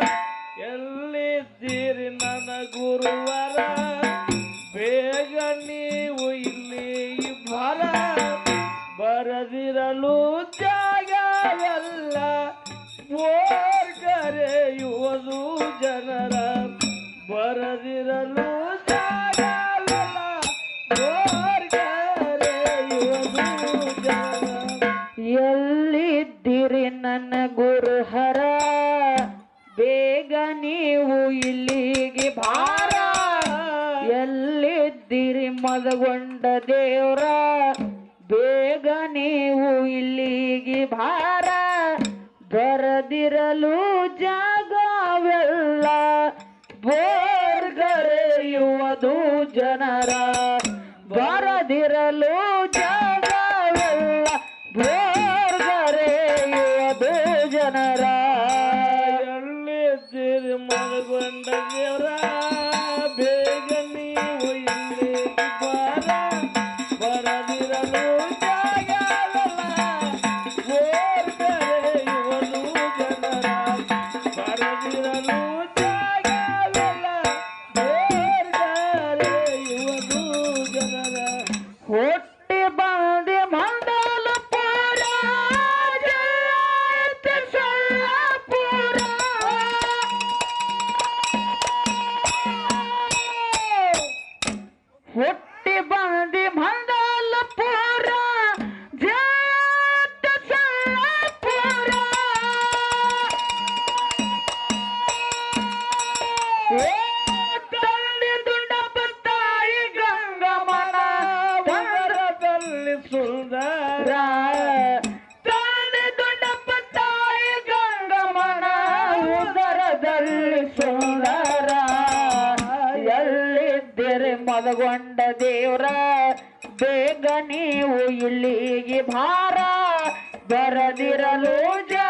love. ಇಲ್ಲಿಗೆ ಭಾರ ಎಲ್ಲಿದ್ದೀರಿ ಮದಗೊಂಡ ದೇವರ? ಬೇಗ ನೀವು ಇಲ್ಲಿಗೆ ಭಾರ ಬರದಿರಲು ಜಾಗವೆಲ್ಲ ಬೋರ್ಗರೆಯುವುದು ಜನರ. ಬರದಿರಲು कोटि बंदी ಕಂಡ ದೇವ್ರ ಬೇಗ ನೀವು ಇಲ್ಲಿಗೆ ಭಾರ ಬರದಿರಲು ಜ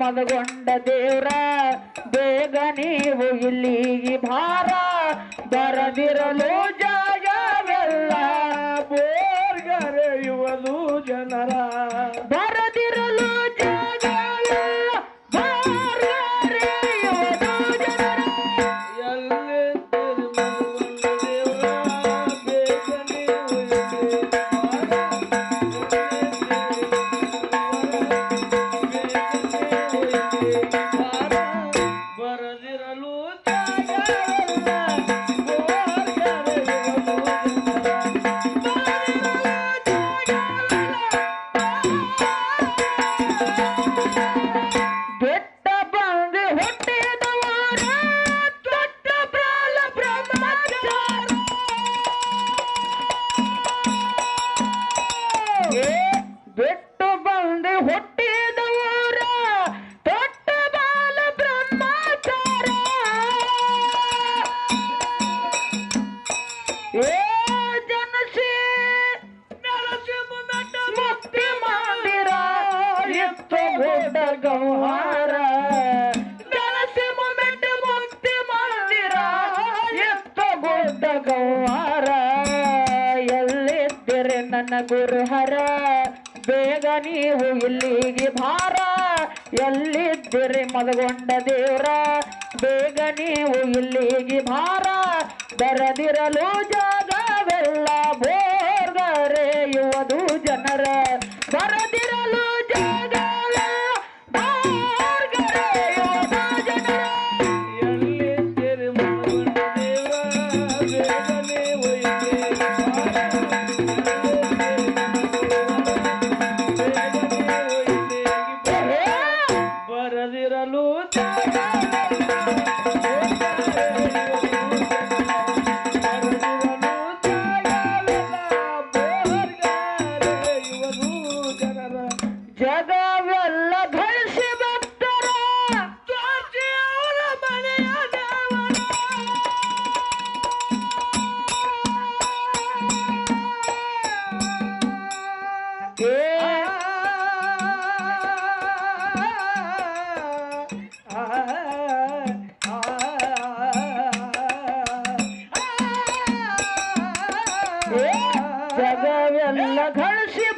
ಮನಗೊಂಡ ದೇವ್ರ ಬೇಗ ನೀವು ಇಲ್ಲಿಗೆ ಭಾರ. ಬರದಿರಲು ಜಾಗವೆಲ್ಲ ಬೋರ್ಗರೆಯುವುದು ಜನರ. ಗುರುಹರ, ಬೇಗ ನೀವು ಇಲ್ಲಿಗೆ ಭಾರ ಎಲ್ಲಿದ್ದೀರಿ ಮದಗೊಂಡ ದೇವ್ರ, ಬೇಗ ನೀವು ಇಲ್ಲಿಗೆ ಭಾರ ಬರದಿರಲು ಜಾಗವೆಲ್ಲ ಬೋರ್ಗರೆಯುವುದು ಜನರ, ಬರದಿರಲು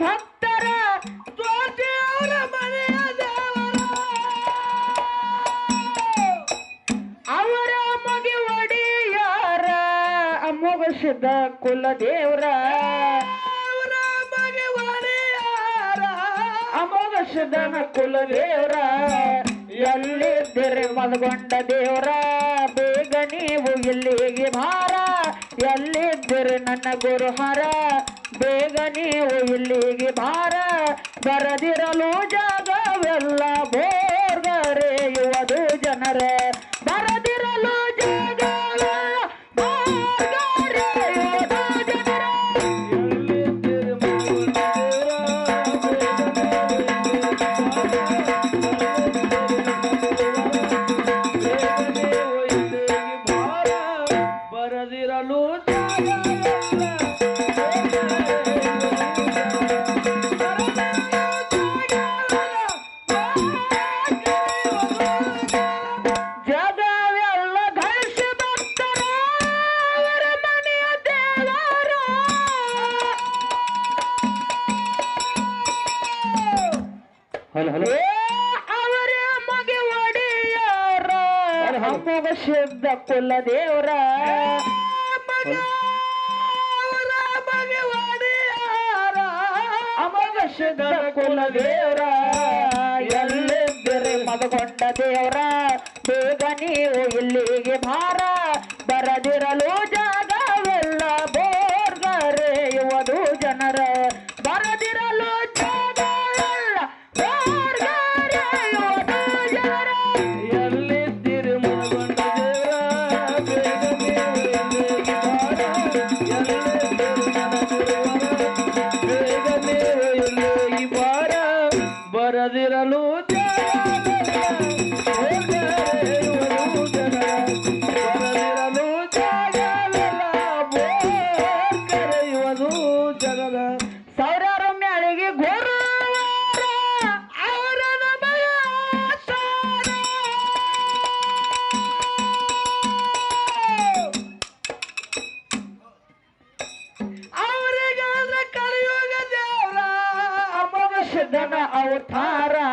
ಘರ್ಷಿ ದೇವರ. ಅವರ ಮಗೆ ಒಡೆಯಾರ ಅಮೋಘಸಿದ ಕುಲದೇವ್ರ ಕುಲ ದೇವರ. ಎಲ್ಲಿದ್ದರೆ ಮಲಗೊಂಡ ದೇವರ? ಬೇಗ ನೀವು ಇಲ್ಲಿಗೆ ಭಾರ ಎಲ್ಲಿದ್ದರೆ ನನ್ನ ಗುರುಹರ? ಬೇಗ ನೀವು ಇಲ್ಲಿಗೆ ಭಾರ ಬರದಿರಲು ಜಾಗವೆಲ್ಲ ಬೋರ್ಗರೆಯುವುದು ಅಮೋಘ ಸಿದ್ಧ ಕುಲ ದೇವರ ಎಲ್ಲಿದ್ದರೆ ಮದಗೊಂಡ ದೇವರ? ಬೇಗ ನೀವು ಇಲ್ಲಿಗೆ ಭಾರ ಬರದಿರಲು ಜಾಗವೆಲ್ಲ आवठारा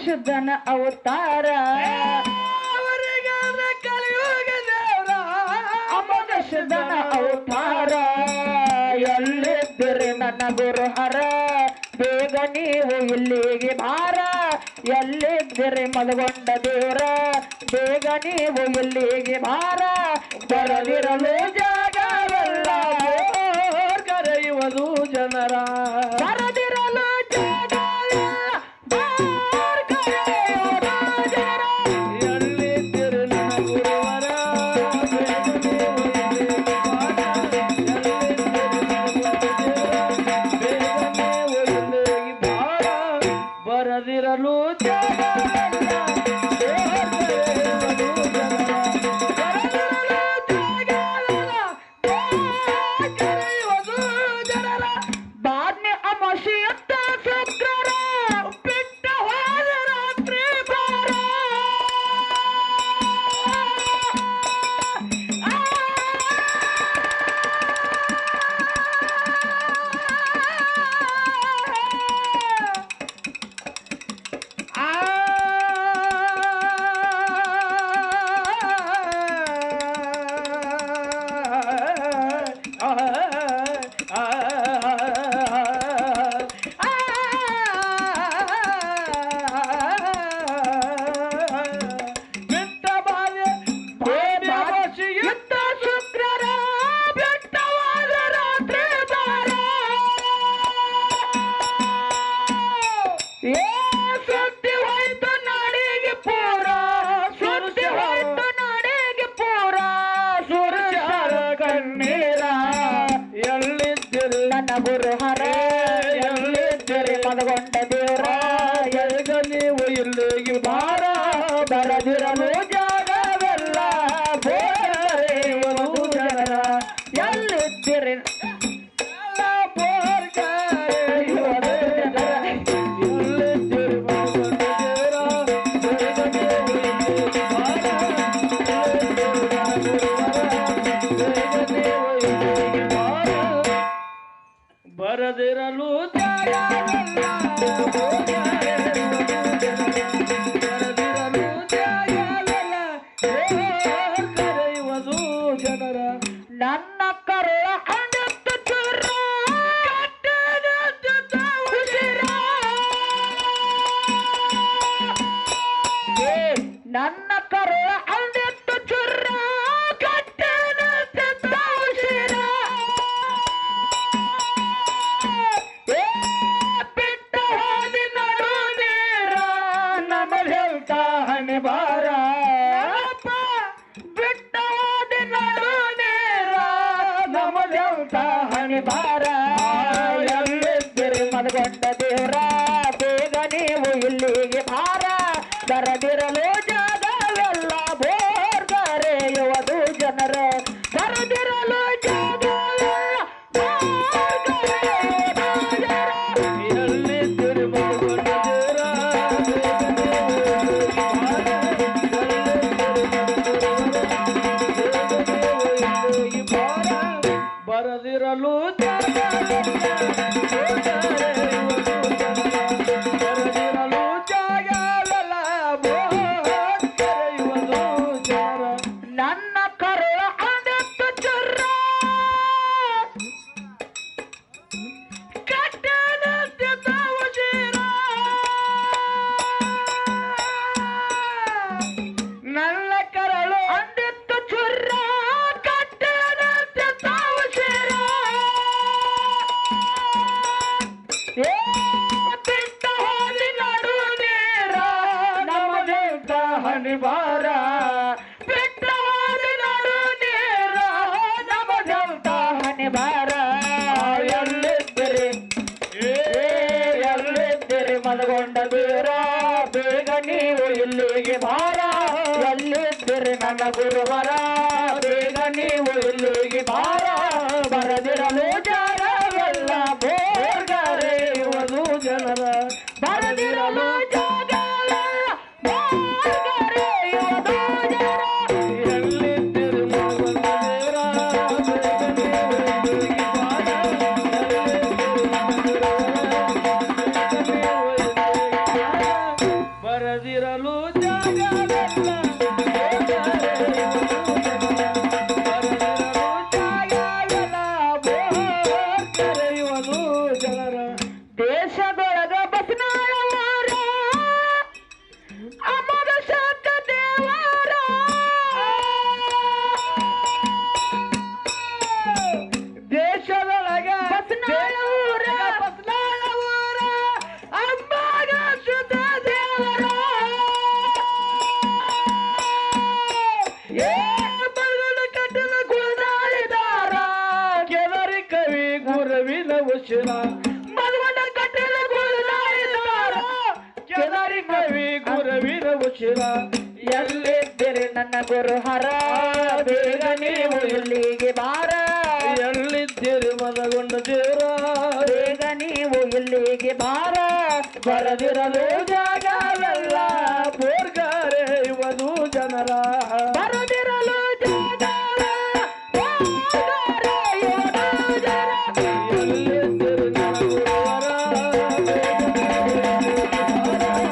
ಪರಿಶುದ್ಧನ ಅವತಾರ. ಅಮನುಷ್ಯನ ಅವತಾರ. ಎಲ್ಲಿದ್ದರೆ ನನ್ನ ಗುರು ಹರ ಬೇಗ ನೀವು ಇಲ್ಲಿಗೆ ಭಾರ ಎಲ್ಲಿದ್ದರೆ ಮಲಗೊಂಡ ದೇವರ ಬೇಗ ನೀವು ಇಲ್ಲಿಗೆ ಭಾರ ಬರದಿರಲು ಜಾಗವಲ್ಲ. ಕರೆಯುವುದು ಜನರ. ನನ್ನ ಕರುಳ का हन भारा Lord, Lord, Lord, 예! ಉಸಿರ ಎಲ್ಲಿದ್ದೀರಿ ನನ್ನ ಗುರುಹರ ಬೇಗ ನೀವು ಇಲ್ಲಿಗೆ ಬಾರ. ಎಲ್ಲಿದ್ದೀರಿ ಮದಗೊಂಡ ದೇವರ ಬೇಗ ನೀವು ಇಲ್ಲಿಗೆ ಬಾರ. ಬರದಿರಲು